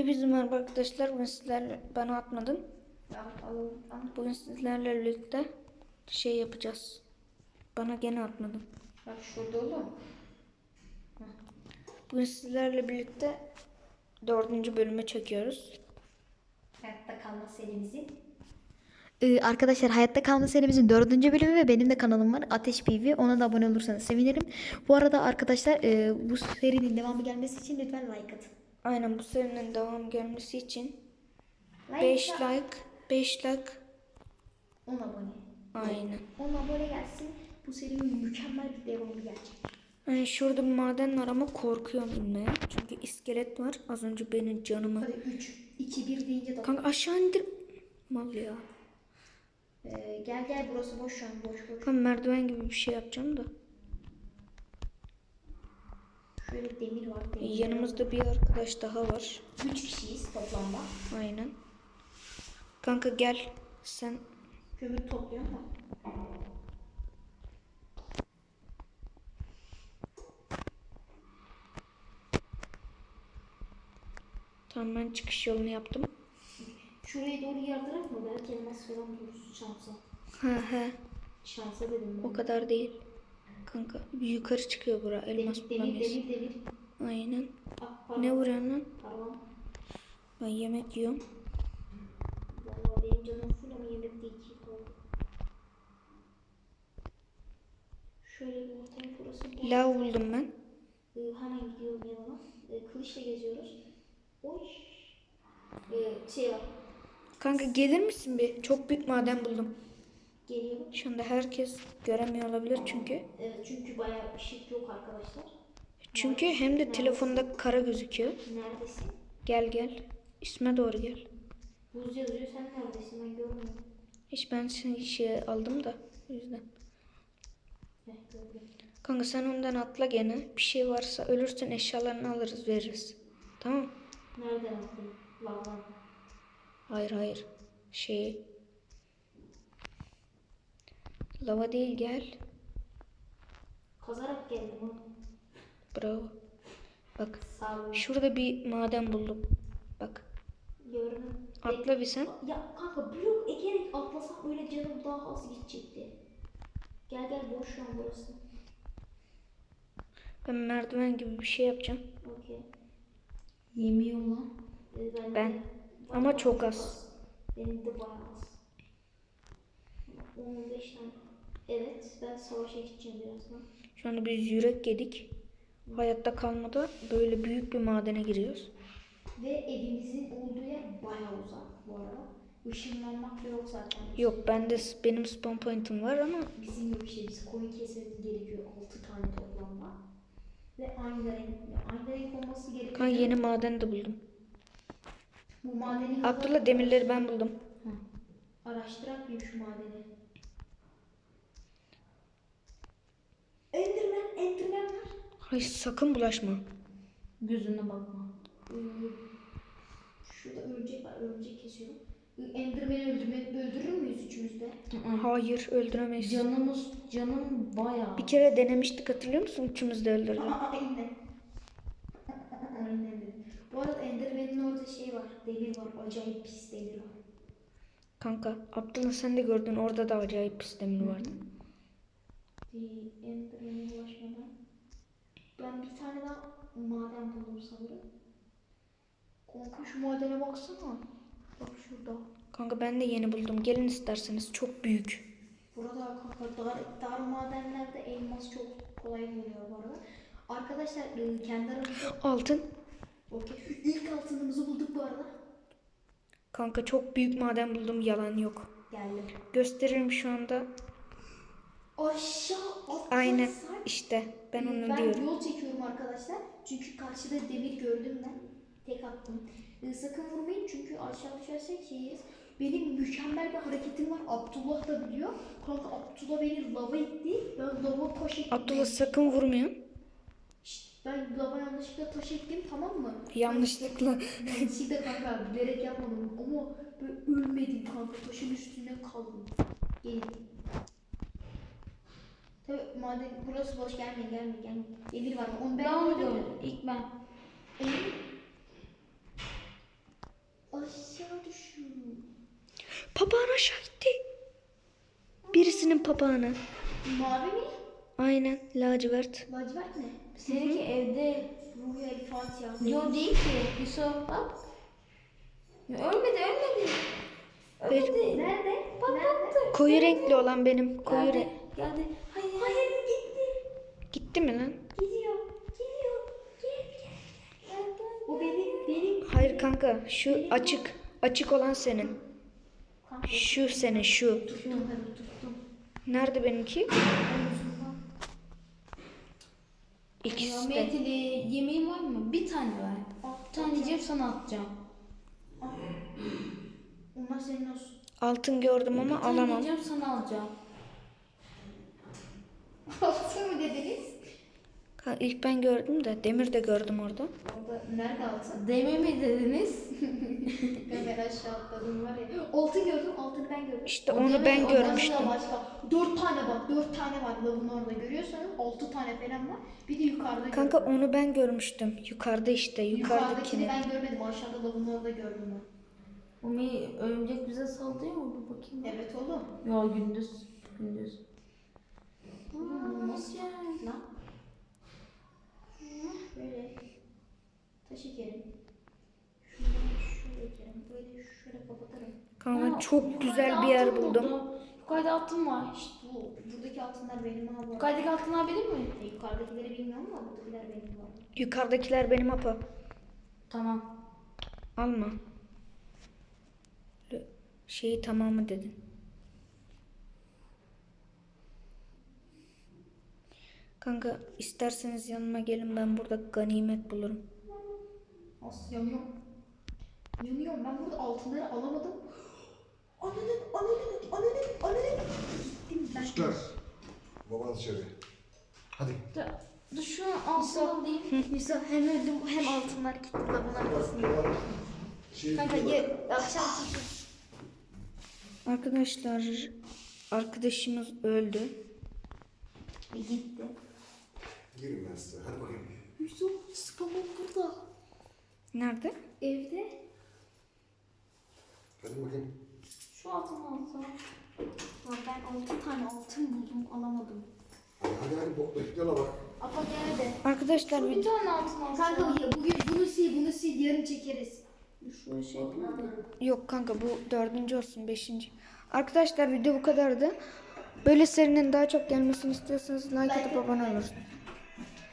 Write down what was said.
Hepinize merhaba arkadaşlar. Bugün sizlerle bana al. Bugün sizlerle birlikte şey yapacağız. Bana gene atmadın. Bak şurada oğlum. Bugün sizlerle birlikte dördüncü bölümü çekiyoruz. Hayatta kalma serimizin. Ee, arkadaşlar Hayatta Kalma serimizin dördüncü bölümü ve benim de kanalım var Ateş PV. Ona da abone olursanız sevinirim. Bu arada arkadaşlar e, bu serinin devamı gelmesi için lütfen like atın. Aynen bu serinin devam gelmesi için Like 5 at- like 5 like 10 abone. aynen. 10 abone gelsin. Bu serinin mükemmel bir devamı gelecek. Yani şurada maden var ama korkuyorum inmeye. Çünkü iskelet var. Az önce benim canımı. Hadi 3, 2, 1 deyince de. Kanka aşağı indir. Mal ya. Ee, gel gel burası boş şu an boş boş. Kanka merdiven gibi bir şey yapacağım da. Şöyle demir var. Demir. Yanımızda bir arkadaş daha var. 3 kişiyiz toplamda. Aynen. Kanka gel. Sen Kömür topluyorum da. tamam ben çıkış yolunu yaptım. Şuraya doğru yardırak mı? Belki elmas falan buluruz şansa. He he. Şansa dedim ben. O kadar değil. Kanka yukarı çıkıyor bura. Elmas bulamıyoruz. Aynen. Ah. Ne vuruyorsun lan? Ben yemek yiyorum. Vallahi benim canım full ama yemekte iki kaldı. Şöyle bir ortam burası. boş. Lav buldum ben. Ee, hemen gidiyorum yanına. Ee, kılıçla geziyoruz. Oy. Ee, şey var. Kanka gelir misin bir? Çok büyük maden buldum. Geliyorum. Şu anda herkes göremiyor olabilir çünkü. Evet çünkü bayağı ışık yok arkadaşlar. Çünkü hem de telefonda kara gözüküyor. Neredesin? Gel gel. İsme doğru gel. Buz yazıyor. Sen neredesin? Ben görmüyorum. Hiç ben seni şey aldım da. O yüzden. Heh. Kanka sen ondan atla gene. Bir şey varsa ölürsün eşyalarını alırız veririz. Tamam Nereden attın? Lavdan. Hayır hayır. Şey. Lava değil gel. Kazarak geldim oğlum. Bravo. Bak şurada bir maden buldum. Bak Gördüm. atla bir sen. Ya kanka blok ekerek atlasam öyle canım daha az gidecekti. Gel gel boş şu an burası. Ben merdiven gibi bir şey yapacağım. Okey. Yemiyor lan. Ee, ben, Ben. Ama çok az. Benim de bayağı az. 15 tane. Evet ben savaşa gideceğim birazdan. Şu anda biz yürek yedik. Hayatta kalmada böyle büyük bir madene giriyoruz. Ve evimizin olduğu yer bayağı uzak bu arada. Işınlanmak da yok zaten. Yok bende benim spawn point'im var ama Bizim yok işte biz koyun kesmemiz gerekiyor 6 tane toplamda. Ve aynı renk, aynı renk olması gerekiyor. kanka yeni maden de buldum. Bu madeni Abdullah demirleri ben buldum. Araştırak bir şu madeni. Enderman, Enderman var. Hayır sakın bulaşma. Gözüne bakma. Ee, Şurada örümcek var, örümcek kesiyorum. Enderman'i öldürme, öldürür müyüz üçümüz de? Hayır öldüremeyiz. Canımız canım bayağı. Bir kere denemiştik hatırlıyor musun? Üçümüz de öldürdü. Aynen. Aynen. Bu arada Enderman'in orada şey var, demir var, acayip pis demir var. Kanka Abdullah sen de gördün orada da acayip pis demir vardı. Bir Enderman'e ulaşmadan. Ben bir tane daha maden buldum sanırım. Kanka şu madene baksana. Bak şurada. Kanka ben de yeni buldum. Gelin isterseniz çok büyük. Burada kanka dar, dar madenlerde elmas çok kolay buluyor bu arada. Arkadaşlar e, kendi aramızda Altın. okey. İlk altınımızı bulduk bu arada. Kanka çok büyük maden buldum yalan yok. Geldim. Gösteririm şu anda. Aşağı atlarsak Aynen işte ben onu ben diyorum. yol çekiyorum arkadaşlar. Çünkü karşıda demir gördüm ben. Tek attım. E, sakın vurmayın çünkü aşağı düşersek şeyiz. Benim mükemmel bir hareketim var. Abdullah da biliyor. Kanka Abdullah beni lava itti. Ben lava taş ettim. Abdullah sakın vurmayın. Ben lava yanlışlıkla taş ettim tamam mı? Yanlışlıkla. Yanlışlıkla kanka bilerek yapmadım ama böyle ölmedim kanka taşın üstüne kaldım. Gelin. Tabii maden burası boş gelmeyin gelmeyin gelmeyin. Diye biri var. Onu ben, ben onu gördüm. İlk ben. Aşağı düşün. Papağan aşağı gitti. Birisinin papağanı. Mavi mi? Aynen lacivert. Lacivert mi? Seninki evde Ruhi Ali Fatih yazdı. Yo değil ki Yusuf bak. Ya, ölmedi ölmedi. Ölmedi. Nerede? Bak Nerede? Koyu renkli olan benim. Koyu renk. Geldi. Gitti. Mi lan? Gidiyor. Geliyor. Gel gel. gel. O benim benim. Hayır kanka şu açık. Açık olan senin. Kanka. Şu senin şu. Tuttum tuttum. Nerede benimki? İkisi de. Yemeğin var mı? Bir tane ver. Bir tane yiyeceğim sana atacağım. Onlar senin olsun. Altın gördüm ama Bir tane alamam. yiyeceğim sana alacağım. Altın mı dediniz? Ka- İlk ben gördüm de demir de gördüm orada. Orada nerede altın? Deme mi dediniz? Ben ben aşağı atladım var ya. Altın gördüm, altını ben gördüm. İşte O onu demir, ben görmüştüm. Başka. Dört tane bak, dört tane var lavın orada görüyorsanız. Altı tane falan var. Bir de yukarıda Kanka gördüm. onu ben görmüştüm. Yukarıda işte Yukarıdakini yukarıdakini. ben görmedim. Aşağıda lavın orada gördüm ben. Umi örümcek bize saldırıyor mu? Bir bakayım. Evet oğlum. Yo gündüz. Gündüz. Aa, Nasıl yani? Lan. Böyle şöyle. Böyle şöyle kapatırım. Kanka Ha, çok güzel bir yer buldum. Yukarıda altın var. İşte bu. Buradaki altınlar benim abi. Yukarıdaki altınlar benim mi? E, yukarıdakileri bilmiyorum ama buradakiler benim var. Yukarıdakiler benim apa. Tamam. Alma. Şeyi tamamı dedin. Kanka isterseniz yanıma gelin ben burada ganimet bulurum. As yanıyorum. Yanıyorum. Ben burada altınları alamadım. Ananın, ananın, ananın, ananın. Gittim ben. Çocuklar, baban dışarı. Hadi. Dur, dur şu altını alayım. Yusuf hem öldüm hem altınlar gitti lavın arkasında. Şey, Kanka ye, akşam tutun. Arkadaşlar arkadaşımız öldü. E, gitti. Size. Hadi bakayım. Yusuf spamım burada. Nerede? Evde. Hadi bakayım. Şu altını alsam. Lan ben 6 tane altın buldum alamadım. Hadi hadi, hadi bok bekliyorlar bak. Apa nerede? Arkadaşlar Bir tane altın alsam. Kanka ya bugün bunu sil bunu sil yarın çekeriz. Şöyle şey yapayım yok kanka bu dördüncü olsun beşinci. Arkadaşlar video bu kadardı. Böyle serinin daha çok gelmesini istiyorsanız like atıp abone olursunuz.